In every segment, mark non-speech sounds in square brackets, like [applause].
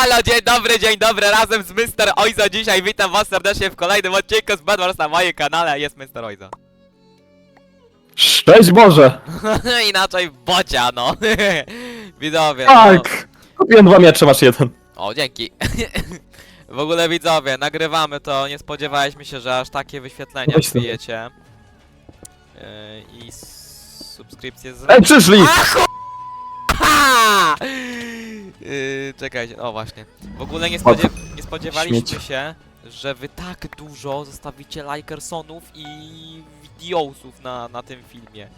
Halo, dzień dobry, dzień dobry, razem z Mr. Oizo dzisiaj witam was serdecznie w kolejnym odcinku z Bad Wars na moim kanale, jest Mr. Oizo. Szczęść Boże! [laughs] Inaczej bocia, no. [laughs] Widzowie, no. Tak! Kupiłem dwa miecze, masz jeden. O, dzięki. [laughs] w ogóle widzowie, nagrywamy to, nie spodziewaliśmy się, że aż takie wyświetlenia Weź to. wbijecie. Yy, I subskrypcje z... Ej, przyszli! A, chu... Ha! Yy, czekajcie, o właśnie. W ogóle nie, nie spodziewaliśmy się, że wy tak dużo zostawicie likersonów i videosów na, na tym filmie.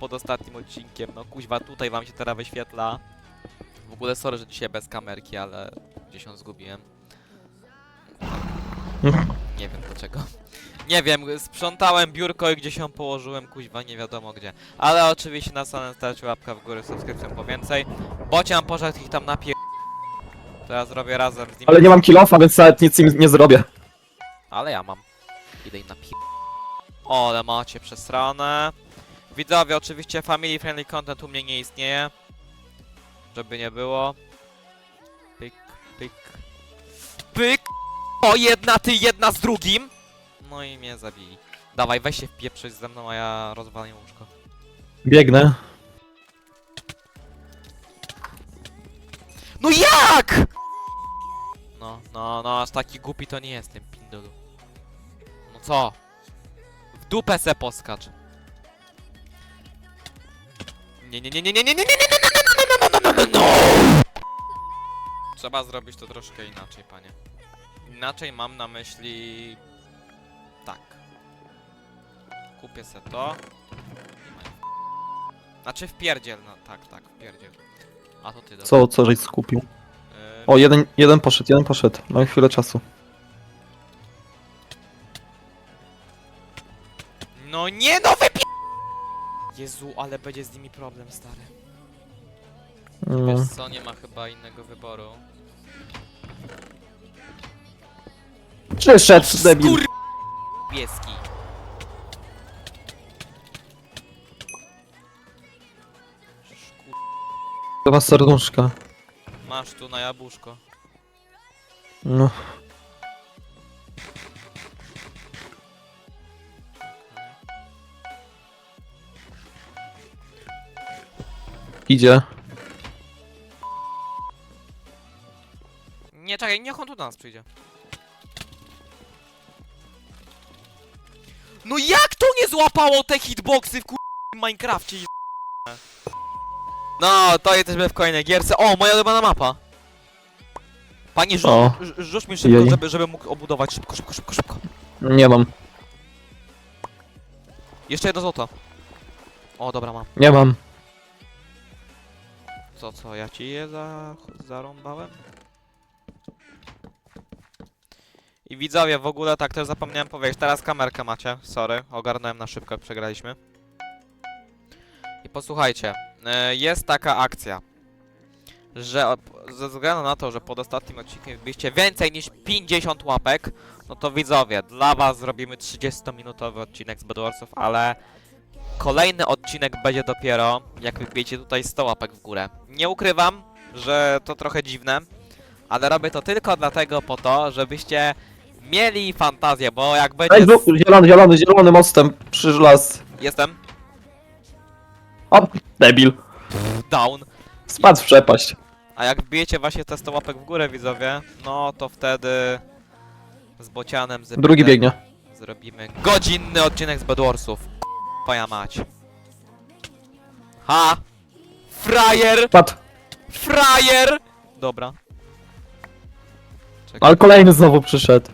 Pod ostatnim odcinkiem. No kuźwa, tutaj wam się teraz wyświetla. W ogóle sorry, że dzisiaj bez kamerki, ale gdzieś ją zgubiłem. Nie wiem dlaczego. Nie wiem, sprzątałem biurko i gdzieś ją położyłem, kuźwa, nie wiadomo gdzie. Ale oczywiście na samym starcie łapka w górę, subskrypcją po więcej. Bocian poszedł ich tam napier... To ja zrobię razem z nim. Ale nie mam kilofa, więc nawet nic im nie zrobię. Ale ja mam. Idę im napier... O, ale macie przesrane. Widzowie, oczywiście family friendly content u mnie nie istnieje. Żeby nie było. Pyk, pyk. Pyk! O, jedna ty, jedna z drugim! No i mnie zabili. Dawaj, weź się wpieprzyć ze mną, a ja rozwalę łóżko. Biegnę. No jak?! No, no, no, aż taki głupi to nie jestem, pindolu. No co? W dupę se poskacz. Nie, nie, nie, nie, nie, nie, nie, nie, nie, nie, nie, nie, nie, nie, nie, nie, nie. Trzeba zrobić to troszkę inaczej, panie. Inaczej mam na myśli... Tak. Kupię se to. Znaczy wpierdziel, no tak, tak, wpierdziel. A to ty, dobra. Co, co żeś skupił? Ym, O, jeden, jeden poszedł, jeden poszedł. Mam chwilę czasu. No nie, no wypie... Jezu, ale będzie z nimi problem, stary. No. Wiesz co, nie ma chyba innego wyboru. Przyszedł, debil. Skur... Szkur... Dwa serduszka. Masz tu na jabłuszko. No. Idzie. Nie, czekaj, niech on tu do nas przyjdzie. No jak to nie złapało te hitboxy w kur... Minecrafcie? i- No, to jesteśmy w kolejnej gierce. O, moja ulubiona mapa. Panie, rzu O. rzu- rzuć mi szybko, Jej. żeby, żeby mógł obudować. Szybko, szybko, szybko, szybko. Nie mam. Jeszcze jedno złoto. O, dobra, mam. Nie mam. Co, co, ja ci je za... zarąbałem? I widzowie, w ogóle tak też zapomniałem powiedzieć, teraz kamerkę macie, sorry, ogarnąłem na szybko, przegraliśmy. I posłuchajcie, e, jest taka akcja, że ze względu na to, że pod ostatnim odcinkiem wbiliście więcej niż 50 łapek, no to widzowie, dla was zrobimy 30-minutowy odcinek z Bedwarsów, ale Kolejny odcinek będzie dopiero, jak wybijecie tutaj 100 łapek w górę. Nie ukrywam, że to trochę dziwne, ale robię to tylko dlatego po to, żebyście mieli fantazję, bo jak będzie... Z- zielony, zielony, zielony mostem. Przysz las. Jestem O, debil. down, Spadł w przepaść. a jak wbijecie właśnie te 100 łapek w górę, widzowie, no to wtedy z bocianem z Drugi biegnie. zrobimy godzinny odcinek z Bedwarsów. Twoja mać. Ha! Frajer! Spadł. Frajer! Dobra. Ale kolejny znowu przyszedł.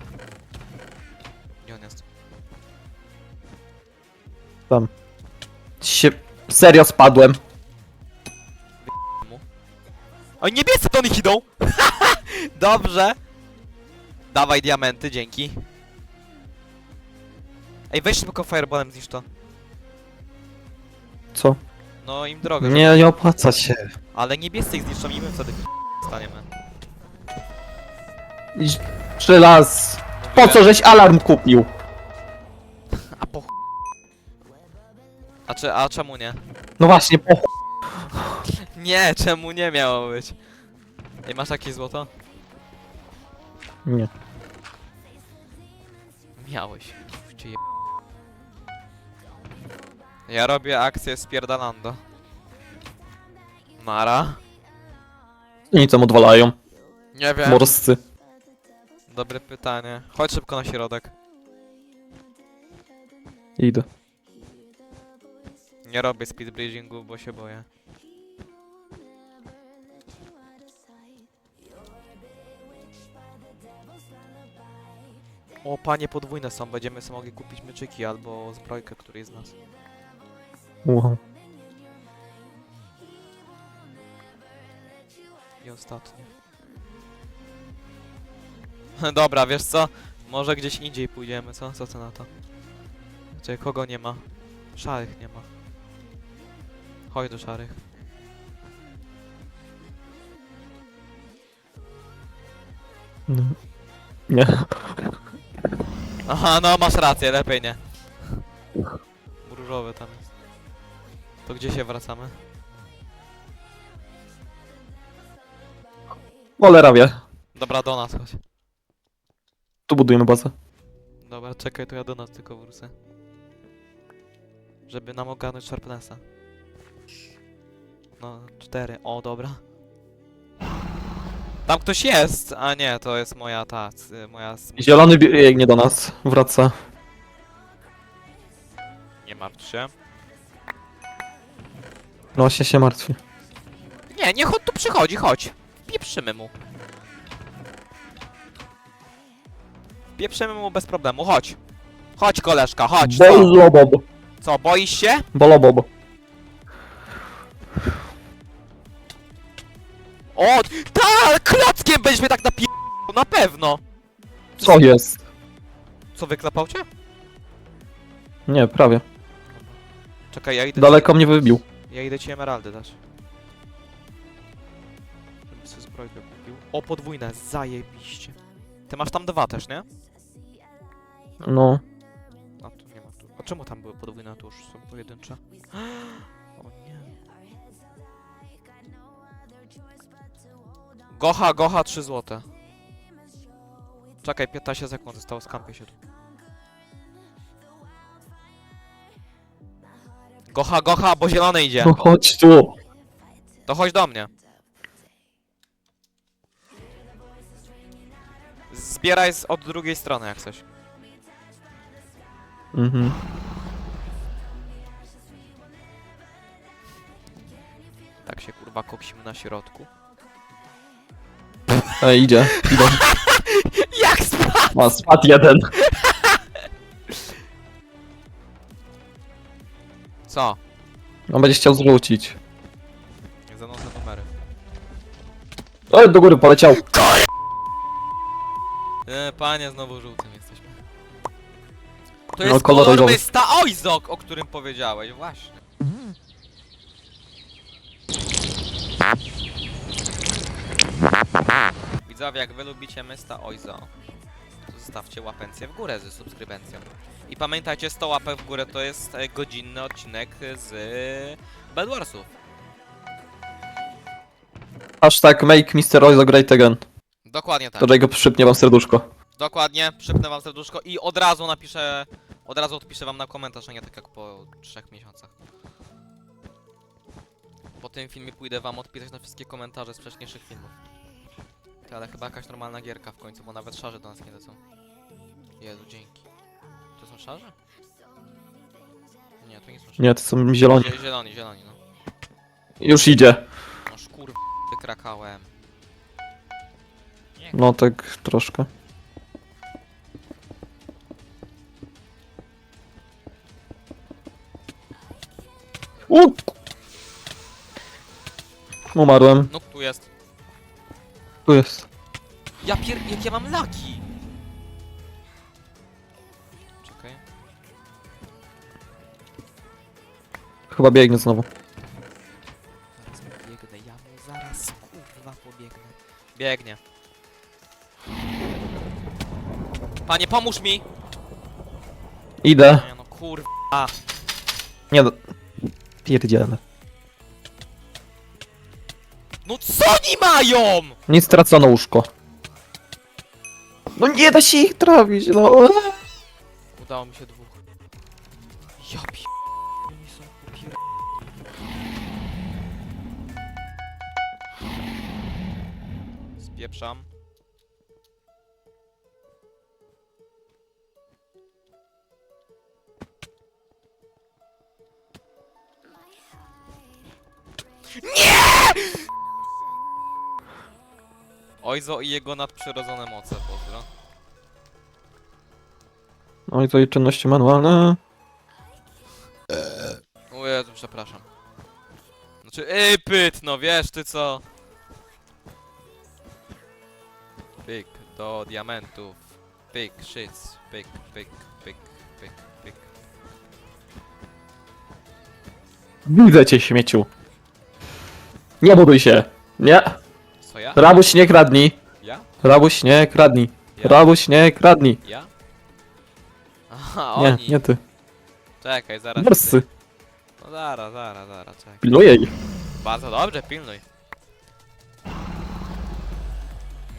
Się... Serio spadłem. O, niebiescy do nich idą! [laughs] Dobrze. Dawaj diamenty, dzięki. Ej, weź szybko fireballem zniszcz to. Co? No im drogę. Nie, nie opłaca się. Ale niebiescy ich zniszczą i my wtedy staniemy. Przy las. Po co żeś alarm kupił? A, czy, a czemu nie? No właśnie, po ch- Nie, czemu nie miało być? Ej, masz jakieś złoto? Nie. Miałeś. Cię je... Ja robię akcję spierdalando. Mara? I tam odwalają. Nie wiem. Morscy. Dobre pytanie. Chodź szybko na środek. Idę. Nie robię speed bridgingu, bo się boję. O, panie podwójne są, będziemy sobie mogli kupić myczyki albo zbrojkę któryś z nas. Wow. I ostatnie. [laughs] Dobra, wiesz co? Może gdzieś indziej pójdziemy, co? Co ty na to? Czekaj, kogo nie ma? Szarych nie ma. Chodź do szarych. No. Nie. Aha, no masz rację, lepiej nie. Różowy tam jest. To gdzie się wracamy? Cholera wie. Dobra, do nas chodź. Tu budujemy bazę. Dobra, czekaj, to ja do nas tylko wrócę. Żeby nam ogarnąć Sharpnessa. No, cztery. O, dobra. Tam ktoś jest! A nie, to jest moja ta, c- moja... s- Zielony biegnie do nas. Wraca. Nie martw się. No właśnie się martwi. Nie, niech on tu przychodzi, chodź. Pieprzymy mu. Pieprzymy mu bez problemu, chodź. Chodź koleżka, chodź, co? Bolobob. Co, boisz się? Bolobob. O, tak, klockiem będziesz mnie tak napie... Na pewno. Co jest? Co, wyklepał cię? Nie, prawie. Czekaj, ja idę... Daleko mnie wybił. Ja idę ci emeraldy dać. Żebym sobie zbrojkę kupił. O, podwójne, zajebiście. Ty masz tam dwa też, nie? No. A tu nie ma tu. A czemu tam były podwójne, a tu już są pojedyncze? [gasps] Gocha, gocha, 3 złote. Czekaj, 15 sekund zostało, skampię się tu. Gocha, gocha, bo zielony idzie. No chodź tu. To chodź do mnie. Zbieraj z, od drugiej strony jak coś. Mhm. Tak się kurwa koksimy na środku. Ej, idzie. Idę. [laughs] Jak spadł? Ma spadł jeden. Co? On będzie chciał zwrócić. Nie zanoszę numery. O, do góry poleciał. E, panie, znowu żółtym jesteśmy. To No, jest kolor kolor różowy. Mysta Ojzok, o którym powiedziałeś, właśnie. Widzowie, jak wy lubicie Mysta Ojzo, to zostawcie łapencję w górę ze subskrybencją. I pamiętajcie, 100 łapek w górę to jest e, godzinny odcinek z Bedwarsów. Hashtag make Mr. Oizo great again. Dokładnie tak. To go przypnie wam serduszko. Dokładnie, przypnę wam serduszko i od razu napiszę, od razu odpiszę wam na komentarz, a nie tak jak po trzech miesiącach. Po tym filmie pójdę wam odpisać na wszystkie komentarze z wcześniejszych filmów. Ty, ale chyba jakaś normalna gierka w końcu, bo nawet szarze do nas nie lecą. Jezu, dzięki. To są szarze? Nie, to nie są szarze. Nie, to są zieloni. Zie- Zieloni, zieloni, no. Już idzie. No szkur... wykrakałem. Nie, No tak troszkę. U! Umarłem. no tu jest. Tu jest. Ja pier... jak ja mam laki! Czekaj. Chyba biegnie znowu. Zaraz pobiegnę, ja mu zaraz kurwa pobiegnę. Biegnie. Panie, pomóż mi! Idę. Nie no kurwa. Nie do... Pierdzielę. Oni mają?! Nic stracono łóżko. No nie da się ich trafić, no. Udało mi się dwóch. Ja pi... Oni są popier... Spieprzam. Ojzo i jego nadprzyrodzone moce, pozdro. I to i czynności manualne. O Jezu, przepraszam. Znaczy, ej, pyt, no wiesz ty co? Pyk, do diamentów. Pyk, szyc, pyk, pyk, pyk, pyk, pyk. Widzę cię, śmieciu. Nie buduj się. Nie. Ja? Rabuś, nie kradnij. Ja? Rabuś, nie kradnij. Ja? Rabuś, nie kradnij. Ja? Aha, Nie, oni. nie ty. Czekaj, zaraz. Morscy. ty. No zaraz, zaraz, zaraz, czekaj. Pilnuję ich. Bardzo dobrze, pilnuj.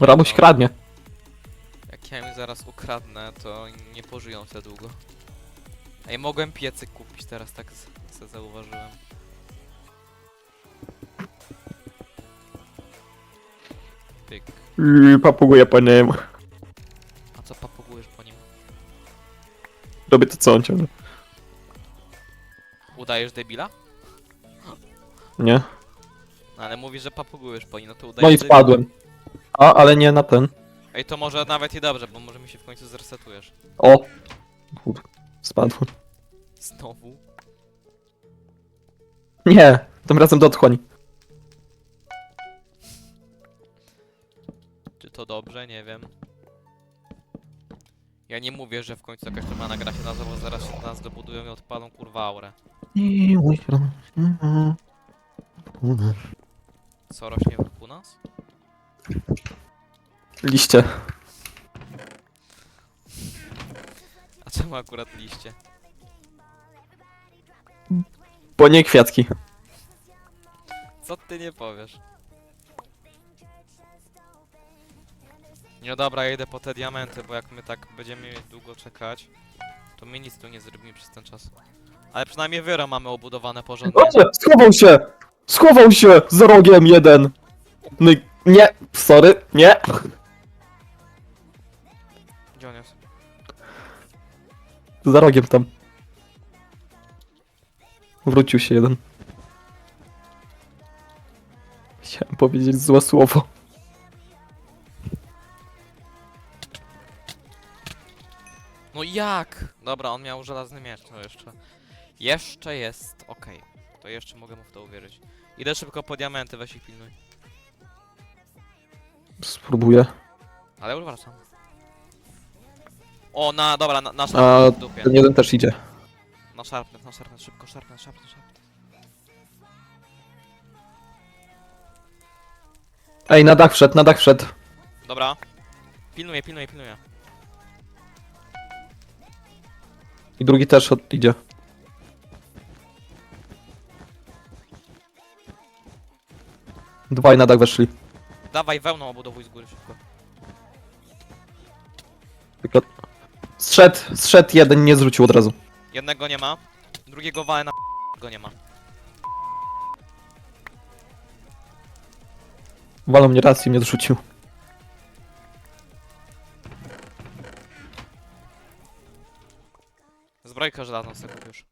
Rabuś No. kradnie. Jak ja im zaraz ukradnę, to nie pożyją za długo. Ej, mogłem piecyk kupić teraz, tak z- se zauważyłem. Pyk. Yy, papuguję po nim. A co papugujesz po nim? Robię to co on ciągle. Udajesz debila? Nie. No, ale mówisz, że papugujesz po nim, no to udajesz No i debila. spadłem. A, ale nie na ten. Ej, to może nawet i dobrze, bo może mi się w końcu zresetujesz. O! Kur- Spadłem. Znowu? Nie, tym razem do. To dobrze? Nie wiem. Ja nie mówię, że w końcu jakaś normalna gra się nazywa, zaraz się do nas dobudują i odpalą kurwa aurę. Co rośnie wokół nas? Liście. A czemu akurat liście? Bo nie kwiatki. Co ty nie powiesz? No dobra, ja idę po te diamenty, bo jak my tak będziemy długo czekać, to my nic tu nie zrobimy przez ten czas. Ale przynajmniej wyro mamy obudowane porządnie. O, schował się! Schował się za rogiem jeden! No i nie, sorry, nie. Gdzie on jest? Za rogiem tam. Wrócił się jeden. Chciałem powiedzieć złe słowo. No jak? Dobra, on miał żelazny miecz, no jeszcze. Jeszcze jest, okej. To jeszcze mogę mu w to uwierzyć. Idę szybko po diamenty, weź ich pilnuj. Spróbuję. Ale już wracam. O, na, dobra, na, na A w dupie. ten jeden też idzie. Na szarpnet, na szarpnet, szybko, szarpnet, szarpnet, szarpnet. Ej, na dach wszedł, na dach wszedł. Dobra. Pilnuję, pilnuję, pilnuję. I drugi też od, idzie. Dwaj na dach weszli. Dawaj wełną obudowuj z góry szybko. Tylko... Zszedł, zszedł jeden, nie zwrócił od razu. Jednego nie ma, drugiego walę na go nie ma. Walą mnie raz i mnie zrzucił. Zbrojkę żelazną sobie kup już.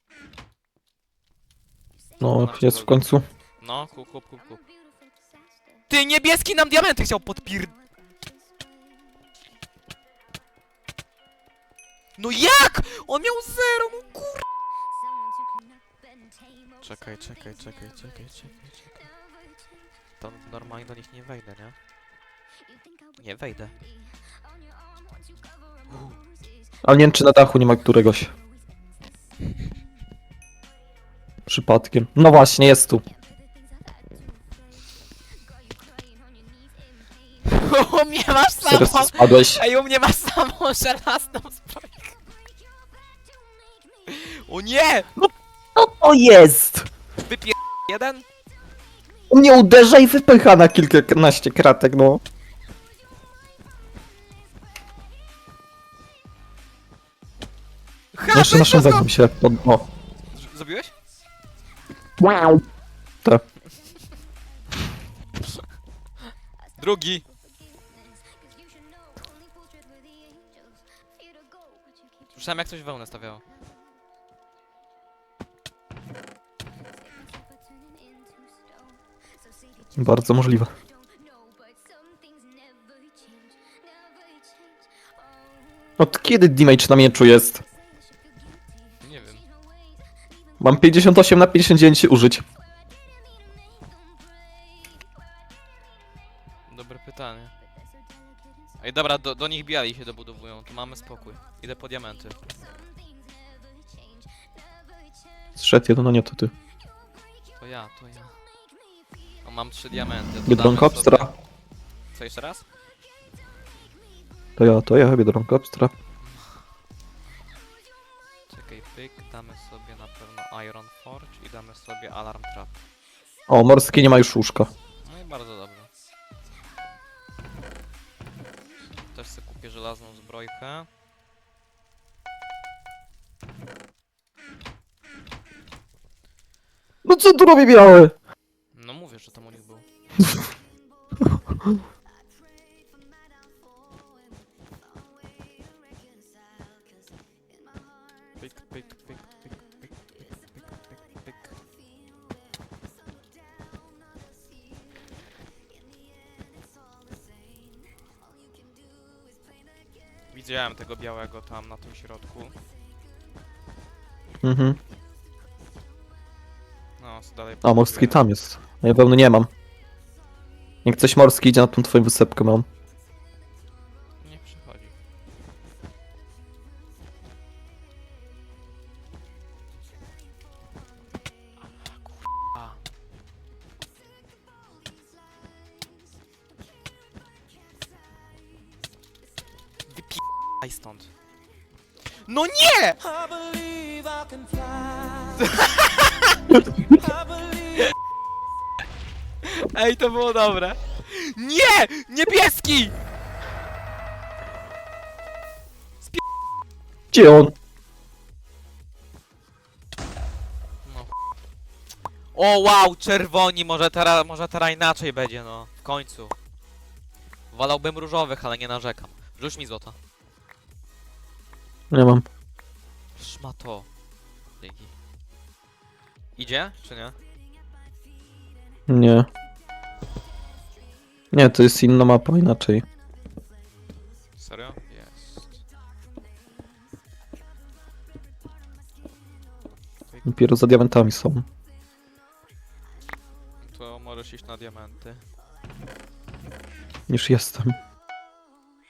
No, jest w końcu. No, kup, kup, kup, kup. Ty, niebieski nam diamenty chciał podpir... No jak? On miał zero, no kur... Czekaj, czekaj, czekaj, czekaj, czekaj, czekaj. To normalnie do nich nie wejdę, nie? Nie wejdę. Ale nie wiem, czy na dachu nie ma któregoś. Przypadkiem. No właśnie, jest tu. [laughs] U mnie masz Teraz samą... spadłeś. Ej, u mnie masz samą żelazną zbroję. O nie! No to jest! Wypier... jeden? On mnie uderza i wypycha na kilkanaście kratek, no. Ha, jeszcze go! wezmę się. Pod... O, Z- Zrobiłeś? Wow. Tak. Drugi! Słyszałem jak coś wełnę stawiało. Bardzo możliwe. Od kiedy damage na mieczu jest? Mam 58 na 59 użyć. Dobre pytanie. Ej, dobra, do, do nich biali się dobudowują, to mamy spokój. Idę po diamenty. Zszedł jeden, no nie to ty. To ja, to ja. O, mam trzy diamenty. to Biedronka damy sobie- obstra. Co jeszcze raz? To ja, to ja, biedronka obstra. Pyk, damy sobie na pewno Iron Forge i damy sobie Alarm Trap. O, morskie nie ma już łóżka. No i bardzo dobrze. Też sobie kupię żelazną zbrojkę. No co tu robi białe? No mówię, że tam u nich był. [laughs] Widziałem tego białego tam na tym środku. Mhm. No, co dalej A, morski tam jest. Ja pełny nie mam. Jak coś morski idzie na tą twoją wysepkę mam. Było dobre. Nie! Niebieski! Gdzie on? No. O wow, czerwoni, może teraz, może teraz inaczej będzie, no. W końcu. Wolałbym różowych, ale nie narzekam. Rzuć mi złota. Nie mam. Szmato. Idzie, czy nie? Nie. Nie, to jest inna mapa, inaczej. Serio? Jest. Dopiero za diamentami są. To możesz iść na diamenty. Niż jestem.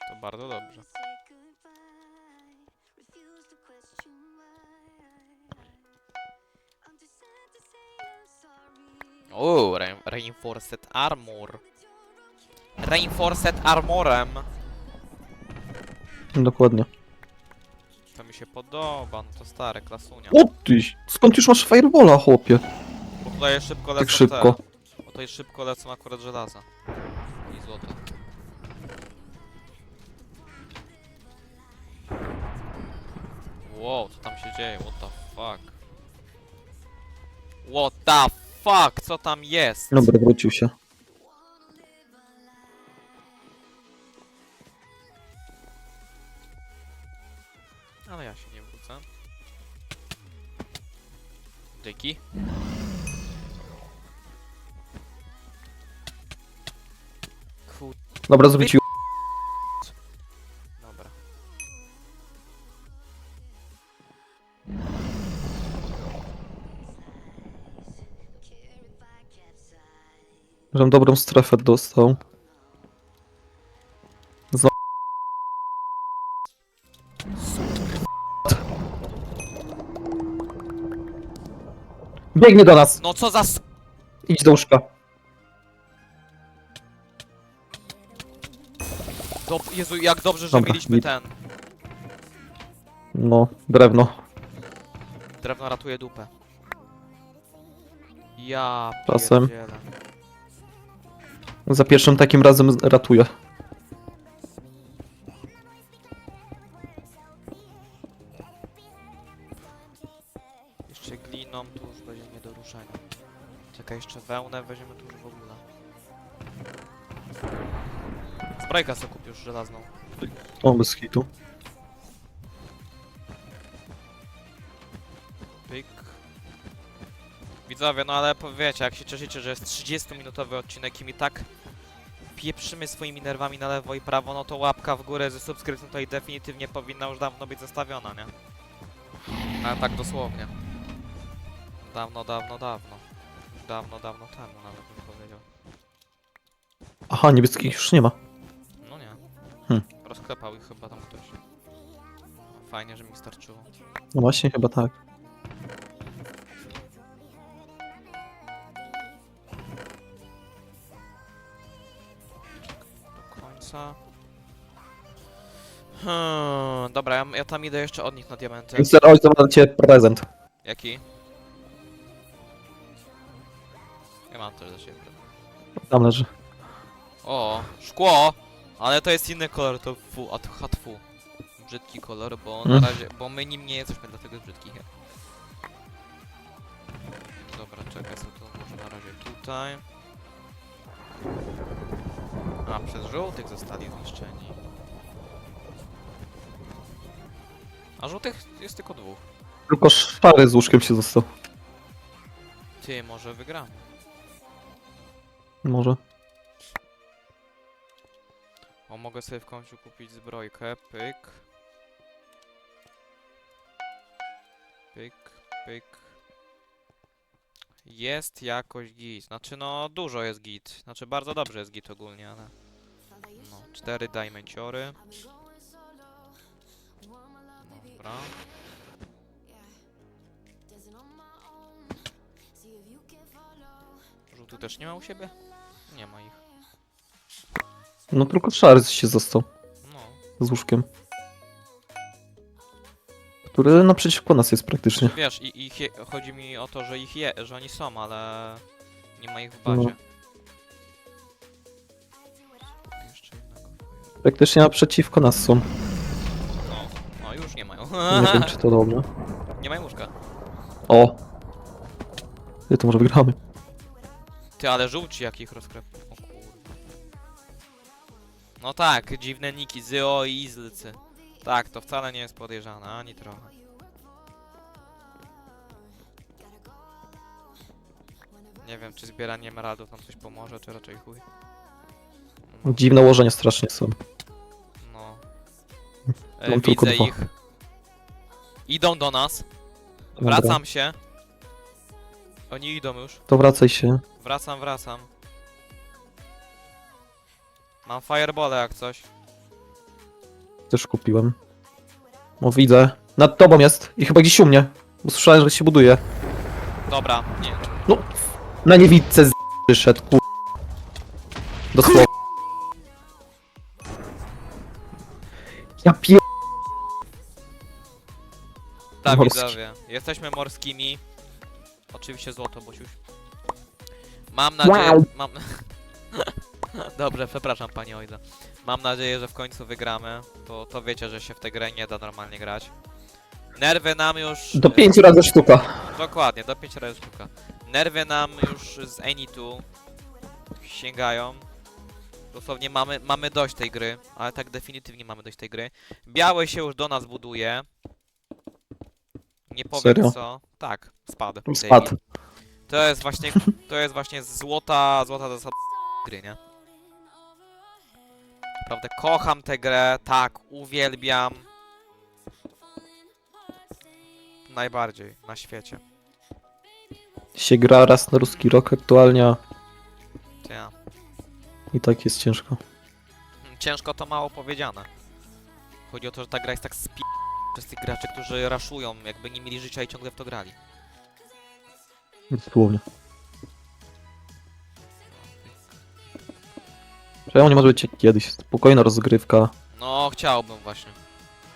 To bardzo dobrze. O, re reinforced armor. Reinforced armorem. Dokładnie. To mi się podoba, no to stare, klasunia. O ty! Skąd już masz firebola, chłopie? Bo tutaj szybko lecą Tak szybko. Te, bo tutaj szybko lecą akurat żelaza. I złoto. Wow, co tam się dzieje? What the fuck? What the fuck? Co tam jest? Dobra, wrócił się. Ale ja się nie wrócę. Kur... Dobra, zwrócił. Dobra. Dobrą strefę dostał. Biegnie do nas! No co za s... Idź do łóżka. Dob Jezu, jak dobrze, że Dobra, mieliśmy git. ten. No, drewno. Drewno ratuje dupę. Ja Czasem. pierdzielę. Za pierwszym takim razem z- ratuję. Czekaj, jeszcze wełnę weźmiemy tu już w ogóle. Zbrojka sobie kupił już żelazną. O, bez hitu. Pyk. Widzowie, no ale powiecie, jak się cieszycie, że jest 30-minutowy odcinek i mi tak pieprzymy swoimi nerwami na lewo i prawo, no to łapka w górę ze subskrypcją tutaj definitywnie powinna już dawno być zostawiona, nie? Ale tak dosłownie. Dawno, dawno, dawno. Dawno, dawno temu nawet bym powiedział. Aha, niebieskich już nie ma. No nie. Hmm. Rozklepał ich chyba tam ktoś. Fajnie, że mi starczyło. No właśnie, chyba tak. do końca. Hmm, dobra, ja, ja tam idę jeszcze od nich na diamenty. Mister dla ciebie prezent. Jaki? Mam też. Tam leży. O, szkło! Ale to jest inny kolor, to fu, a to hatfu. Brzydki kolor, bo na Mm. razie, bo my nim nie jesteśmy, dlatego jest brzydki. Dobra, czekaj, co to może na razie tutaj. A, przez żółtych zostali zniszczeni. A żółtych jest tylko dwóch. Tylko szary z łóżkiem się został. Ty, może wygramy. Może. O, mogę sobie w końcu kupić zbrojkę. Pyk. Pyk, pyk. Jest jakoś git. Znaczy, no, dużo jest git. Znaczy, bardzo dobrze jest git ogólnie, ale... No, cztery diamenciory. Dobra. Żółty też nie ma u siebie? Nie ma ich. No tylko szary się został No. z łóżkiem. Który naprzeciwko nas jest praktycznie. Wiesz, i, ich je, chodzi mi o to, że ich je, że oni są, ale nie ma ich w bazie. No. Jeszcze jednego fire- Praktycznie naprzeciwko nas są. No, no już nie mają. Nie wiem czy to [laughs] dobre. nie mają łóżka. O! Ty to może wygramy. Ty, ale żółci jakich rozkrep... O kurwa. No tak, dziwne niki, Zyo i Izlcy. Tak, to wcale nie jest podejrzane, ani trochę. Nie wiem, czy zbieranie emeraldów nam coś pomoże, czy raczej chuj. No. Dziwne ułożenia strasznie są. No. E, Mam tylko widzę dwa. ich. Idą do nas. Dobra. Wracam się. Oni idą już. To wracaj się. Wracam, wracam. Mam firebole jak coś. Też kupiłem. O, widzę. Nad tobą jest. I chyba gdzieś u mnie. Bo słyszałem, że się buduje. Dobra, nie. No, na niewidce z wyszedł, kur... Dosłownie. Ja pier... Tak, Morski. widzowie. Jesteśmy morskimi. Oczywiście złoto, Bosiuś. Mam nadzieję... Wow. Mam... [laughs] Dobrze, przepraszam pani Ojza. Mam nadzieję, że w końcu wygramy. To, to wiecie, że się w tę grę nie da normalnie grać. Nerwy nam już... Do pięciu razy sztuka. Dokładnie, do 5 razy sztuka. Nerwy nam już z Enitu sięgają. Dosłownie mamy, mamy dość tej gry, ale tak definitywnie mamy dość tej gry. Biały się już do nas buduje. Nie powiem Serio? co. Tak, spadł. Spadł. To jest właśnie, to jest właśnie złota, złota zasada gry, nie? Naprawdę kocham tę grę, tak, uwielbiam. Najbardziej na świecie. Się gra raz na ruski rok aktualnie, Ja. i tak jest ciężko. Mm, Ciężko to mało powiedziane. Chodzi o to, że ta gra jest tak spi... przez tych graczy, którzy raszują, jakby nie mieli życia i ciągle w to grali. Dosłownie. Czemu nie może być jak kiedyś? Spokojna rozgrywka. No, chciałbym właśnie.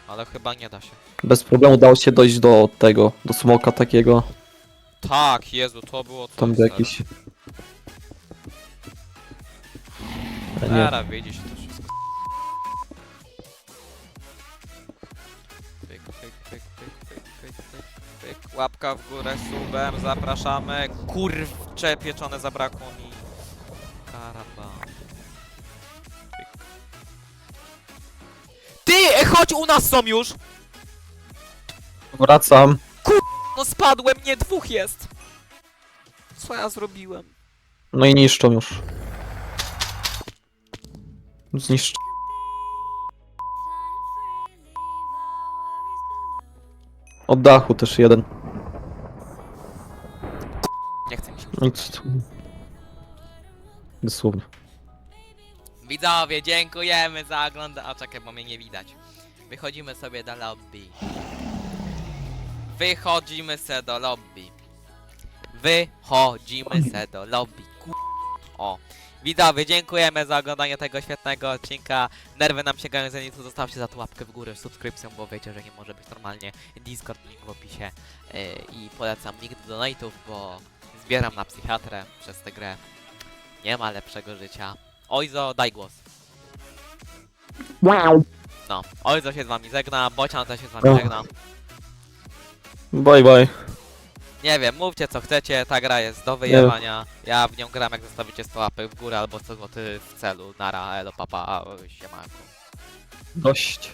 Ale chyba nie da się. Bez problemu udało się dojść do tego, do smoka takiego. Tak, Jezu, to było coś. Tam stary. jakiś... A nie. Teraz się to Łapka w górę subem, zapraszamy. Kurcze pieczone zabrakło mi. Karamba. Pyk. Ty, e, chodź u nas są już! Wracam. No spadłem, nie, dwóch jest! Co ja zrobiłem? No i niszczą już. Zniszcz. Od dachu też jeden. Się. Nic. Dosłownie. Widzowie, dziękujemy za oglądanie. A czekaj, bo mnie nie widać. Wychodzimy sobie do lobby. Wychodzimy se do lobby. Wychodzimy se do lobby. Ku... O. Widzowie, dziękujemy za oglądanie tego świetnego odcinka. Nerwy nam sięgają za nic, zostawcie za to łapkę w górę, subskrypcją, bo wiecie, że nie może być normalnie. Discord, link w opisie. Yy, I polecam link do donate'ów, bo zbieram na psychiatrę przez tę grę. Nie ma lepszego życia. Ojzo, daj głos. Wow. No, Ojzo się z wami żegna, Bocian też się z wami No. żegna. Bye bye. Nie wiem, mówcie co chcecie, ta gra jest do wyjebania. Ja w nią gram jak zostawicie 100 łapek w górę albo 100 zł w celu. Nara, elo, papa, siemanko. Dość.